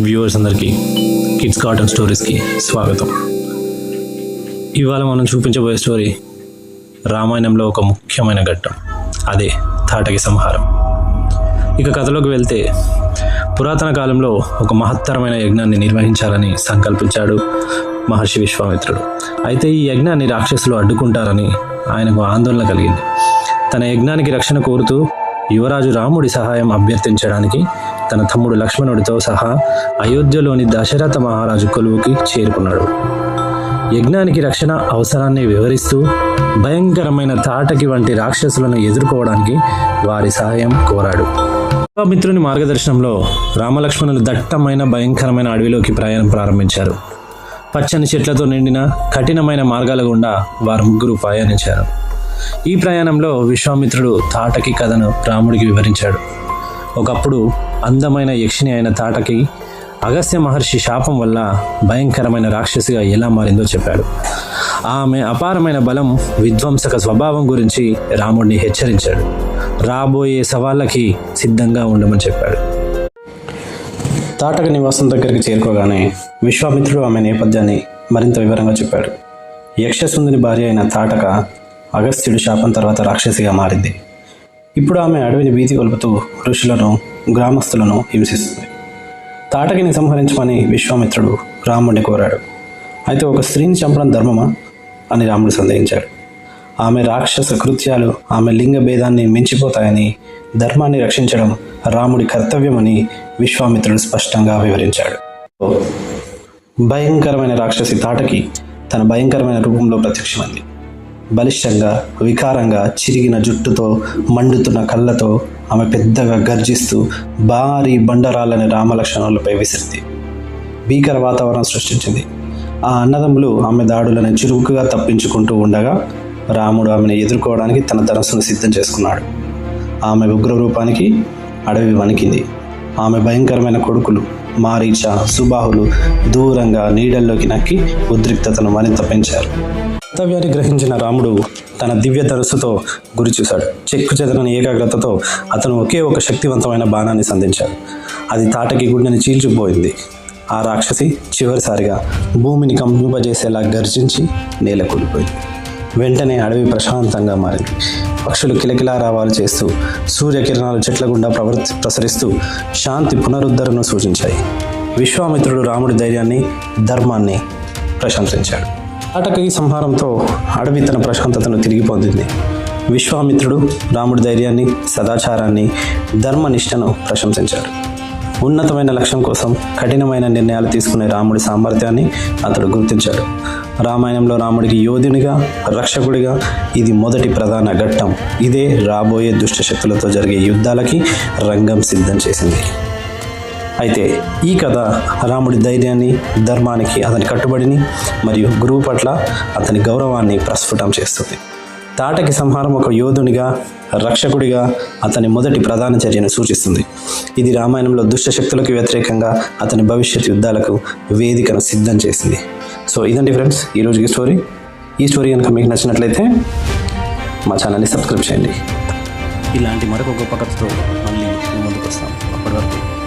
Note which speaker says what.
Speaker 1: Viewers అందరికీ kids cartoon స్టోరీస్కి స్వాగతం. ఇవాళ మనం చూపించబోయే స్టోరీ రామాయణంలో ఒక ముఖ్యమైన ఘట్టం. అదే తాటకి సంహారం. ఇక కథలోకి వెళ్తే పురాతన కాలంలో ఒక మహత్తరమైన యజ్ఞాన్ని నిర్వహించాలని సంకల్పించాడు మహర్షి విశ్వామిత్రుడు. అయితే ఈ యజ్ఞాన్ని రాక్షసులు అడ్డుకుంటారని ఆయనకు ఆందోళన కలిగింది. తన యజ్ఞానికి రక్షణ కోరుతూ యువరాజు రాముడి సహాయం అభ్యర్థించడానికి తన తమ్ముడు లక్ష్మణుడితో సహా అయోధ్యలోని దశరథ మహారాజు కొలువుకి చేరుకున్నాడు. యజ్ఞానికి రక్షణ అవసరాన్ని వివరిస్తూ భయంకరమైన తాటకి వంటి రాక్షసులను ఎదుర్కోవడానికి వారి సహాయం కోరాడు. మిత్రుని మార్గదర్శనంలో రామలక్ష్మణులు దట్టమైన భయంకరమైన అడవిలోకి ప్రయాణం ప్రారంభించారు. పచ్చని చెట్లతో నిండిన కఠినమైన మార్గాల గుండా వారు ముగ్గురు ప్రయాణించారు. ఈ ప్రయాణంలో విశ్వామిత్రుడు తాటకి కథను రాముడికి వివరించాడు. ఒకప్పుడు అందమైన యక్షిణి అయిన తాటకి అగస్త్య మహర్షి శాపం వల్ల భయంకరమైన రాక్షసిగా ఎలా మారిందో చెప్పాడు. ఆమె అపారమైన బలం విధ్వంసక స్వభావం గురించి రాముడిని హెచ్చరించాడు. రాబోయే సవాళ్ళకి సిద్ధంగా ఉండమని చెప్పాడు. తాటక నివాసం దగ్గరికి చేరుకోగానే విశ్వామిత్రుడు ఆమె నేపథ్యాన్ని మరింత వివరంగా చెప్పాడు. యక్షసుందుని భార్య అయిన తాటక అగస్త్యుడి శాపం తర్వాత రాక్షసిగా మారింది. ఇప్పుడు ఆమె అడవిని భీతి కొలుపుతూ ఋషులను గ్రామస్తులను హింసిస్తుంది. తాటకిని సంహరించమని విశ్వామిత్రుడు రాముడిని కోరాడు. అయితే ఒక స్త్రీని చంపడం ధర్మమా? అని రాముడు సందేహించాడు. ఆమె రాక్షస కృత్యాలు ఆమె లింగ భేదాన్ని మించిపోతాయని ధర్మాన్ని రక్షించడం రాముడి కర్తవ్యమని విశ్వామిత్రుడు స్పష్టంగా వివరించాడు. భయంకరమైన రాక్షసి తాటకి తన భయంకరమైన రూపంలో ప్రత్యక్షమైంది. బలిష్టంగా వికారంగా చిరిగిన జుట్టుతో మండుతున్న కళ్ళతో ఆమె పెద్దగా గర్జిస్తూ భారీ బండరాలని రామలక్ష్మణులపై విసిరింది. భీకర వాతావరణం సృష్టించింది. ఆ అన్నదమ్ములు ఆమె దాడులను చురుకుగా తప్పించుకుంటూ ఉండగా రాముడు ఆమెను ఎదుర్కోవడానికి తన ధనస్సును సిద్ధం చేసుకున్నాడు. ఆమె ఉగ్ర రూపానికి అడవి వణికింది. ఆమె భయంకరమైన కొడుకులు మారీచ సుబాహులు దూరంగా నీడల్లోకి నక్కి ఉద్రిక్తతను మరింత పెంచారు. కర్తవ్యాన్ని గ్రహించిన రాముడు తన దివ్య ధనుస్సుతో గురి చూశాడు. చెక్కు చెదరని ఏకాగ్రతతో అతను ఒకే ఒక శక్తివంతమైన బాణాన్ని సంధించాడు. అది తాటకి గుండెని చీల్చుకుపోయింది ఆ రాక్షసి చివరిసారిగా భూమిని కంపింపజేసేలా గర్జించి నేల కూలిపోయింది. వెంటనే అడవి ప్రశాంతంగా మారింది. పక్షులు కిలకిలారావాలు చేస్తూ సూర్యకిరణాలు చెట్ల గుండా ప్రవర్తి ప్రసరిస్తూ శాంతి పునరుద్ధరణను సూచించాయి. విశ్వామిత్రుడు రాముడి ధైర్యాన్ని ధర్మాన్ని ప్రశంసించాడు. తాటకి సంహారంతో అడవి తన ప్రశాంతతను తిరిగి పొందింది. విశ్వామిత్రుడు రాముడి ధైర్యాన్ని సదాచారాన్ని ధర్మనిష్టను ప్రశంసించాడు. ఉన్నతమైన లక్ష్యం కోసం కఠినమైన నిర్ణయాలు తీసుకునే రాముడి సామర్థ్యాన్ని అతడు గుర్తించాడు. రామాయణంలో రాముడికి యోధునిగా రక్షకుడిగా ఇది మొదటి ప్రధాన ఘట్టం. ఇదే రాబోయే దుష్ట శక్తులతో జరిగే యుద్ధాలకి రంగం సిద్ధం చేసింది. అయితే ఈ కథ రాముడి ధైర్యాన్ని ధర్మానికి అతని కట్టుబడిని మరియు గురువు పట్ల అతని గౌరవాన్ని ప్రస్ఫుటం చేస్తుంది. తాటకి సంహారం ఒక యోధునిగా రక్షకుడిగా అతని మొదటి ప్రధాన చర్యను సూచిస్తుంది. ఇది రామాయణంలో దుష్టశక్తులకు వ్యతిరేకంగా అతని భవిష్యత్ యుద్ధాలకు వేదికను సిద్ధం చేసింది. సో ఇదండి ఫ్రెండ్స్ ఈరోజుకి స్టోరీ ఈ స్టోరీ కనుక మీకు నచ్చినట్లయితే మా ఛానల్ని సబ్స్క్రైబ్ చేయండి. ఇలాంటి మరొక గొప్ప కథతో మళ్ళీ ముందుకు వస్తాం. అప్పటి వరకు